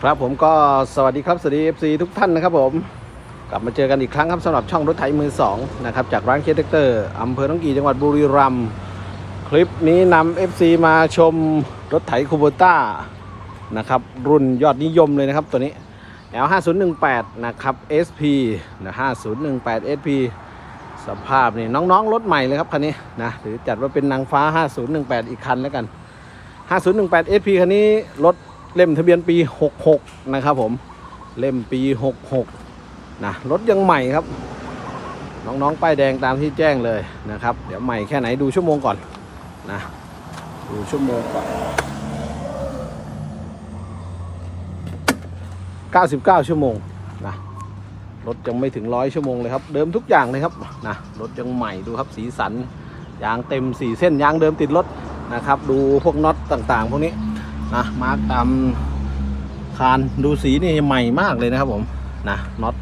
ครับผมก็สวัสดีครับสวัสดี FC ทุกท่านนะครับผม กลับมาเจอกันอีกครั้งครับสำหรับช่องรถไถมือ2นะครับจากร้านเคเทคเตอร์อำเภอหนองกี่จังหวัดบุรีรัมย์คลิปนี้นำ FC มาชมรถไถคูโบต้านะครับรุ่นยอดนิยมเลยนะครับตัวนี้ L5018 นะครับ SP นะ5018 SP สภาพนี่น้องๆรถใหม่เลยครับคันนี้นะหรือจัดว่าเป็นนางฟ้า 5018 อีกคันแล้วกัน 5018 SP คันนี้รถ เล่มทะเบียนปี 66 นะครับผมเล่มปี 66 นะรถยังใหม่ครับ น้องๆป้ายแดงตามที่แจ้งเลยนะครับ เดี๋ยวใหม่แค่ไหนดูชั่วโมงก่อนนะดูชั่วโมงก่อน 99 ชั่วโมงนะรถยังไม่ถึงร้อยชั่วโมงเลยครับ เดิมทุกอย่างเลยครับนะรถยังใหม่ดูครับสีสันยางเต็มสี่เส้นยางเดิมติดรถนะครับ ดูพวกน็อตต่างๆ พวกนี้ นะมาร์กตามคานดูสีนี่ใหม่มากเลยนะครับผมนะน็อต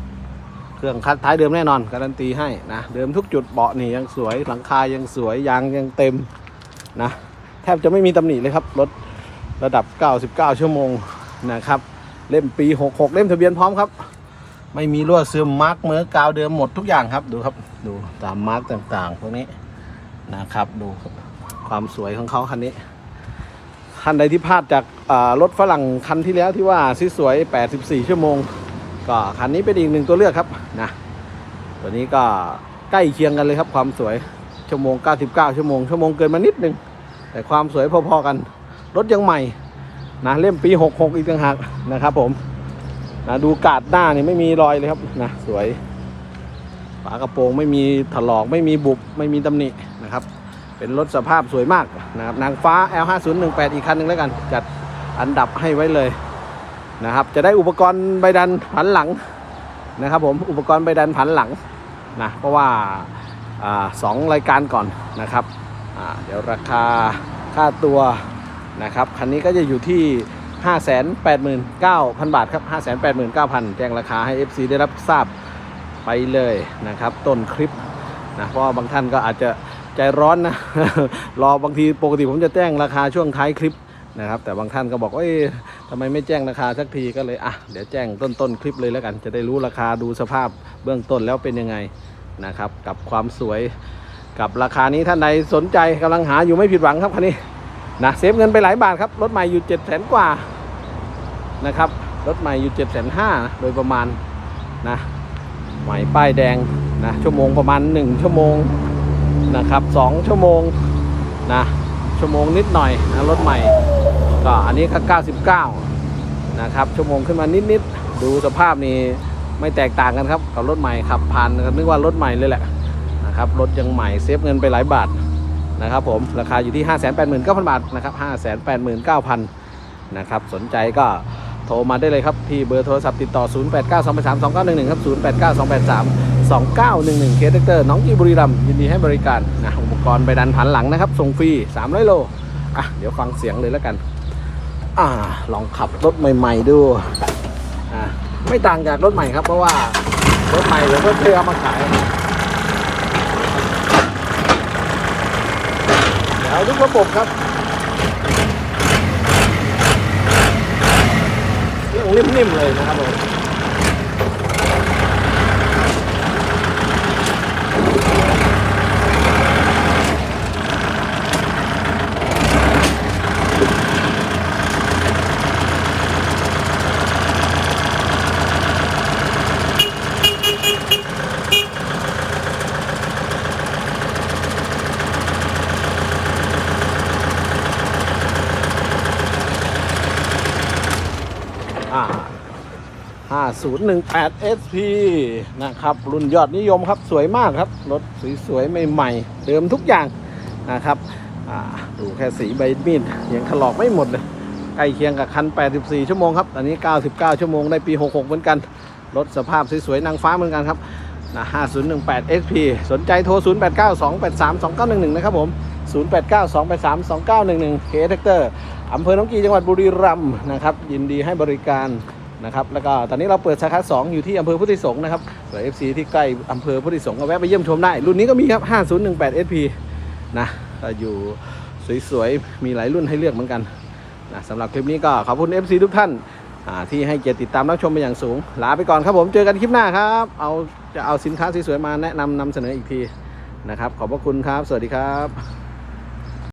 เครื่องคัดท้ายเดิมแน่นอน การันตีให้นะเดิมทุกจุดเบาะนี่ยังสวยหลังคายังสวยยางยังเต็มนะแทบจะไม่มีตำหนิเลยครับรถระดับ 99 ชั่วโมงนะครับ เล่มปี 66 เล่มทะเบียนพร้อมครับ ไม่มีรั่วซึมมาร์กเมือกาวเดิมหมดทุกอย่างครับดูครับดูตามมาร์กต่างๆ พวกนี้นะครับดูครับความสวยของเขาคันนี้ คันใดที่พลาดจากรถฝรั่งคันที่แล้วที่ว่าสวยๆ84 ชั่วโมง ก็คันนี้เป็นอีกหนึ่งตัวเลือกครับนะตัวนี้ก็ใกล้เคียงกันเลยครับความสวยชั่วโมง 99 ชั่วโมง ชั่วโมงเกินมานิดนึง แต่ความสวยพอๆกัน รถยังใหม่นะเล่มปี 66 อีกต่างหากนะครับผมนะดูกาดหน้านี่ไม่มีรอยเลยครับนะสวยฝากระโปรงไม่มีถลอกไม่มีบุบไม่มีตำหนินะครับ เป็นรถสภาพสวยมากนะครับนางฟ้า L5018 อีกคันหนึ่งแล้วกัน จัดอันดับให้ไว้เลยนะครับ จะได้อุปกรณ์ใบดันผันหลังนะครับผมอุปกรณ์ใบดันผันหลังนะเพราะว่าอสองรายการก่อนนะครับเดี๋ยวราคาค่าตัวนะครับคันนี้ก็จะอยู่ที่ 589,000 บาทครับ 589,000 แจ้งราคาให้ FC ได้รับทราบไปเลยนะครับ ต้นคลิปนะเพราะบางท่านก็อาจจะ ใจร้อนนะ รอบางทีปกติผมจะแจ้งราคาช่วงท้ายคลิปนะครับ แต่บางท่านก็บอกว่าทำไมไม่แจ้งราคาสักทีก็เลยอะเดี๋ยวแจ้งต้นต้นคลิปเลยแล้วกัน จะได้รู้ราคาดูสภาพเบื้องต้นแล้วเป็นยังไงนะครับ กับความสวยกับราคานี้ท่านใดสนใจกำลังหาอยู่ไม่ผิดหวังครับคันนี้นะเซฟเงินไปหลายบาทครับรถใหม่อยู่7 0 0 0 0กว่านะครับรถใหม่อยู่7จ็ดแสนห้าโดยประมาณนะใหม่ป้ายแดงนะชั่วโมงประมาณ 1 ชั่วโมง นะครับ2ชั่วโมงนะชั่วโมงนิดหน่อยนะรถใหม่ ก็อันนี้ก็ 99 นะครับชั่วโมงขึ้นมานิดๆดูสภาพนี่ไม่แตกต่างกันครับกับรถใหม่ขับผ่านนึกว่ารถใหม่เลยแหละนะครับรถยังใหม่เซฟเงินไปหลายบาทนะครับผมราคาอยู่ที่ 589,000 บาทนะครับ589,000 นะครับสนใจก็โทรมาได้เลยครับ ที่เบอร์โทรศัพท์ติดต่อ 0892832911 ครับ 2911เคสเตอร์น้องกีบุรีรัมยินดีให้บริการนะอุปกรณ์ใบดันผันหลังนะครับส่งฟรี 300 โลอะเดี๋ยวฟังเสียงเลยแล้วกัน อ่าลองขับรถใหม่ ๆ ดูอ่าไม่ต่างจากรถใหม่ครับ เพราะว่ารถใหม่ผมก็เคยเอามาขายเดี๋ยวทุกระบบครับเรื่องนิ่มๆเลยนะครับผม 5018 SP นะครับ รุ่นยอดนิยมครับสวยมากครับ รถสวยๆใหม่ๆ เดิมทุกอย่างนะครับดูแค่สีใบมีดยังถลอกไม่หมดเลยใกล้เคียงกับคัน 84 ชั่วโมงครับ อันนี้ 99 ชั่วโมง ได้ปี 66 เหมือนกัน รถสภาพสวยๆนางฟ้าเหมือนกันครับนะ5018 SP สนใจโทร 0892832911 นะครับผม 0892832911 เคเทคเตอร์อำเภอหนองกีจังหวัดบุรีรัมย์นะครับ ยินดีให้บริการ นะครับแล้วก็ตอนนี้เราเปิดสาขา2อยู่ที่อำเภอพุทธิสงฆ์นะครับเผื่อ FC ที่ใกล้อำเภอพุทธิสงฆ์ก็แวะไปเยี่ยมชมได้ รุ่นนี้ก็มีครับ 5018 SP นะอยู่สวยๆ มีหลายรุ่นให้เลือกเหมือนกันนะสำหรับคลิปนี้ก็ขอบคุณ FC ทุกท่านที่ให้เกียรติติดตามรับชมเป็นอย่างสูง ลาไปก่อนครับผมเจอกันคลิปหน้าครับเอาจะเอาสินค้าสวยๆมาแนะนำนำเสนออีกทีนะครับขอบพระคุณครับ สวัสดีครับ